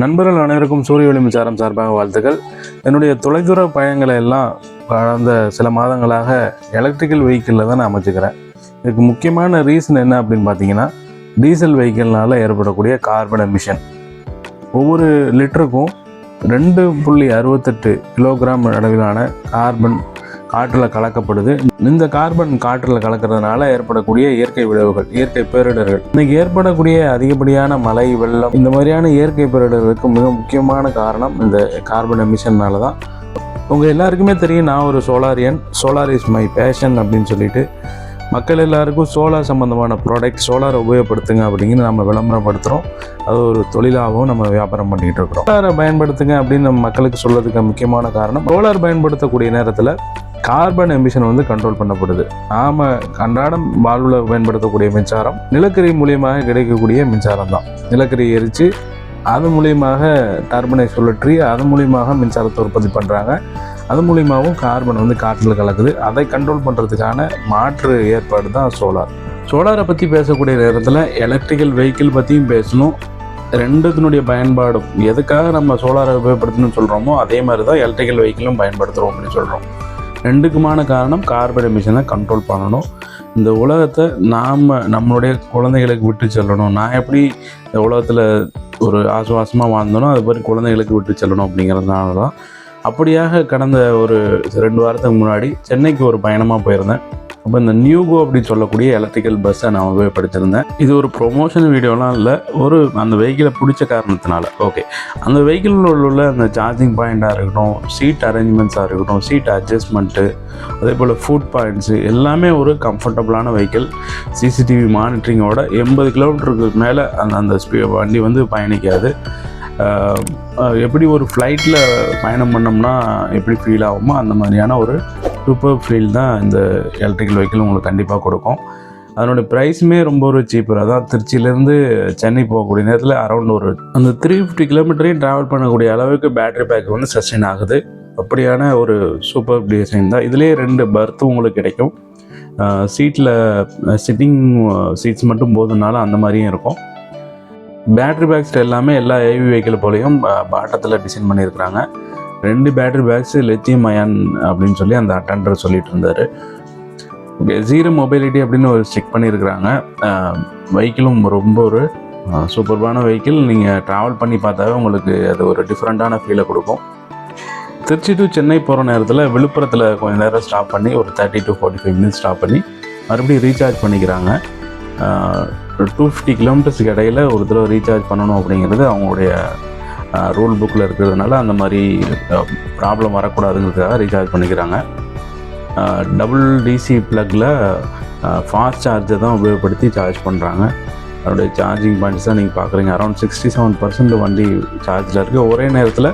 நண்பர்கள் அனைவருக்கும் சூரிய ஒளிமிச்சாரம் சார்பாக வாழ்த்துக்கள். என்னுடைய தொலைதூர பயணங்களை எல்லாம் கடந்த சில மாதங்களாக எலக்ட்ரிக்கல் வெஹிக்கிளில் தான் நான் அமைச்சுக்கிறேன். இதுக்கு முக்கியமான ரீசன் என்ன அப்படின்னு பார்த்தீங்கன்னா டீசல் வெஹிக்கிள்னால் ஏற்படக்கூடிய கார்பன் எமிஷன் ஒவ்வொரு லிட்டருக்கும் ரெண்டு புள்ளி அறுபத்தெட்டு கிலோகிராம் அளவிலான கார்பன் காற்றில் கலக்கப்படுது. இந்த கார்பன் காற்றில் கலக்கிறதுனால ஏற்படக்கூடிய இயற்கை விளைவுகள் இயற்கை பேரிடர்கள். இன்னைக்கு ஏற்படக்கூடிய அதிகப்படியான மழை வெள்ளம் இந்த மாதிரியான இயற்கை பேரிடர்களுக்கு மிக முக்கியமான காரணம் இந்த கார்பன் எமிஷன்னால தான். உங்கள் எல்லாருக்குமே தெரியும் நான் ஒரு solarian. Solar is my passion அப்படின்னு சொல்லிட்டு மக்கள் எல்லாருக்கும் சோலார் சம்மந்தமான ப்ராடக்ட் சோலாரை உபயோகப்படுத்துங்க அப்படிங்கிற நம்ம விளம்பரப்படுத்துகிறோம் அது ஒரு தொழிலாகவும் நம்ம வியாபாரம் பண்ணிகிட்டு இருக்கிறோம். சோலாரை பயன்படுத்துங்க அப்படின்னு நம்ம மக்களுக்கு சொல்கிறதுக்கு முக்கியமான காரணம் சோலார் பயன்படுத்தக்கூடிய நேரத்தில் கார்பன் எமிஷன் வந்து கண்ட்ரோல் பண்ணப்படுது. நாம அன்றாடம் வாழ்வில் பயன்படுத்தக்கூடிய மின்சாரம் நிலக்கரி மூலியமாக கிடைக்கக்கூடிய மின்சாரம் தான் நிலக்கரி எரித்து அது மூலியமாக டர்பனை சுழற்றி அது மூலியமாக மின்சாரத்தை உற்பத்தி பண்ணுறாங்க அது மூலியமாகவும் கார்பன் வந்து காற்றில் கலக்குது. அதை கண்ட்ரோல் பண்ணுறதுக்கான மாற்று ஏற்பாடு தான் சோலார் சோலாரை பற்றி பேசக்கூடிய நேரத்தில் எலக்ட்ரிக்கல் வெஹிக்கிள் பற்றியும் பேசணும். ரெண்டுத்தினுடைய பயன்பாடும் எதுக்காக நம்ம சோலாரை உபயோகப்படுத்தணும்னு சொல்கிறோமோ அதே மாதிரி தான் எலக்ட்ரிக்கல் வெஹிக்கிளும் பயன்படுத்துகிறோம் அப்படின்னு சொல்கிறோம் ரெண்டுக்குமான காரணம் கார்பன் எமிஷனை கண்ட்ரோல் பண்ணணும். இந்த உலகத்தை நாம் நம்மளுடைய குழந்தைகளுக்கு விட்டு செல்லணும். நான் எப்படி இந்த உலகத்தில் ஒரு ஆசுவாசமாக வாழ்ந்தனோ அது மாதிரி குழந்தைகளுக்கு விட்டு செல்லணும் அப்படிங்கிறதுனால தான் அப்படியாக கடந்த ஒரு ரெண்டு வாரத்துக்கு முன்னாடி சென்னைக்கு ஒரு பயணமாக போயிருந்தேன். அப்போ இந்த நியூகோ அப்படின்னு சொல்லக்கூடிய எலக்ட்ரிக்கல் பஸ்ஸை நான் உபயோகப்படுத்திருந்தேன் இது ஒரு ப்ரொமோஷன் வீடியோலாம் இல்லை ஒரு அந்த வெஹிக்கிளை பிடிச்ச காரணத்தினால. ஓகே அந்த வெஹிக்கிளில் உள்ள அந்த சார்ஜிங் பாயிண்ட்டாக இருக்கட்டும் சீட் அரேஞ்ச்மெண்ட்ஸாக இருக்கட்டும் சீட் அட்ஜஸ்ட்மெண்ட்டு அதே போல் ஃபுட் பாயிண்ட்ஸு எல்லாமே ஒரு கம்ஃபர்டபுளான வெஹிக்கிள் சிசிடிவி மானிட்டரிங்கோட எண்பது கிலோமீட்டருக்கு மேலே அந்த அந்த ஸ்பீ வண்டி வந்து பயணிக்காது. எப்படி ஒரு ஃப்ளைட்டில் பயணம் பண்ணோம்னா எப்படி ஃபீல் ஆகுமோ அந்த மாதிரியான ஒரு சூப்பர் ஃபீல் தான் இந்த எலக்ட்ரிக்கல் வெஹிக்கிள் உங்களுக்கு கண்டிப்பாக கொடுக்கும். அதனுடைய ப்ரைஸுமே ரொம்ப ஒரு சீப்பர் அதான் திருச்சியிலேருந்து சென்னை போகக்கூடிய நேரத்தில் அரௌண்ட் ஒரு அந்த த்ரீ ஃபிஃப்டி கிலோமீட்டரையும் ட்ராவல் பண்ணக்கூடிய அளவுக்கு பேட்டரி பேக் வந்து சஸ்டெயின் ஆகுது. அப்படியான ஒரு சூப்பர் டிசைன் தான். இதுலேயே ரெண்டு பர்த்தும் உங்களுக்கு கிடைக்கும். சீட்டில் சிட்டிங் சீட்ஸ் மட்டும் போதுனால அந்த மாதிரியும் இருக்கும். பேட்டரி பேக்ஸ் எல்லாமே எல்லா ஏவி வெஹிக்கிள் போலையும் பாட்டத்தில் டிசைன் பண்ணியிருக்கிறாங்க. ரெண்டு பேட்டரி பேக்ஸ் லெத்தியம் அயான் அப்படின்னு சொல்லி அந்த அட்டண்டர் சொல்லிட்டு இருந்தார். ஓகே ஜீரோ மொபைலிட்டி அப்படின்னு ஒரு செக் பண்ணியிருக்கிறாங்க வெஹிக்கிளும் ரொம்ப ஒரு சூப்பர்பான வெஹிக்கிள் நீங்கள் ட்ராவல் பண்ணி பார்த்தாவே உங்களுக்கு அது ஒரு டிஃப்ரெண்ட்டான ஃபீலை கொடுக்கும். திருச்சி டு சென்னை போகிற நேரத்தில் விழுப்புரத்தில் கொஞ்சம் நேரம் ஸ்டாப் பண்ணி ஒரு thirty to forty five minutes stop பண்ணி மறுபடியும் ரீசார்ஜ் பண்ணிக்கிறாங்க. டூ ஃபிஃப்டி கிலோமீட்டர்ஸ்க்கு இடையில ஒரு தடவை ரீசார்ஜ் பண்ணணும் அப்படிங்கிறது அவங்களுடைய ரூல் புக்கில் இருக்கிறதுனால அந்த மாதிரி ப்ராப்ளம் வரக்கூடாதுங்கிறதுக்காக ரீசார்ஜ் பண்ணிக்கிறாங்க. டபுள் டிசி ப்ளக்கில் ஃபாஸ்ட் சார்ஜை தான் உபயோகப்படுத்தி சார்ஜ் பண்ணுறாங்க அதனுடைய சார்ஜிங் பாயிண்ட்ஸ் தான் நீங்கள் பார்க்குறீங்க அரௌண்ட் சிக்ஸ்டி செவன் பர்சன்ட் வண்டி சார்ஜில் இருக்குது ஒரே நேரத்தில்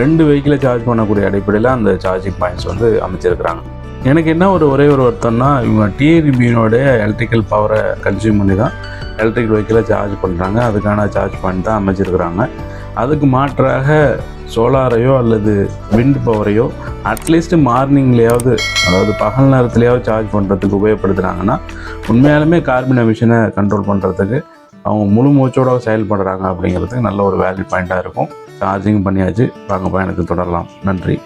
ரெண்டு வெஹிக்கிளை சார்ஜ் பண்ணக்கூடிய அடிப்படையில் அந்த சார்ஜிங் பாயிண்ட்ஸ் வந்து அமைச்சிருக்கிறாங்க. எனக்கு என்ன ஒரு ஒரே ஒரு வருத்தம்னா இவங்க டிஏரிபியினுடைய எலக்ட்ரிக்கல் பவரை கன்சியூம் பண்ணி தான் எலக்ட்ரிக் வெஹிக்கிளை சார்ஜ் பண்ணுறாங்க அதுக்கான சார்ஜ் பாயிண்ட் தான் அமைச்சிருக்கிறாங்க. அதுக்கு மாற்றாக சோலாரையோ அல்லது விண்ட் பவரையோ அட்லீஸ்ட் மார்னிங்லேயாவது அதாவது பகல் நேரத்துலையாவது சார்ஜ் பண்ணுறதுக்கு உபயோகப்படுத்துகிறாங்கன்னா உண்மையாலுமே கார்பன் எமிஷனை கண்ட்ரோல் பண்ணுறதுக்கு அவங்க முழு மூச்சோட செயல்படுறாங்க அப்படிங்கிறதுக்கு நல்ல ஒரு வேல்யூ பாயிண்ட்டாக இருக்கும். சார்ஜிங் பண்ணியாச்சு. வாங்க பயணத்துக்கு தொடரலாம். நன்றி.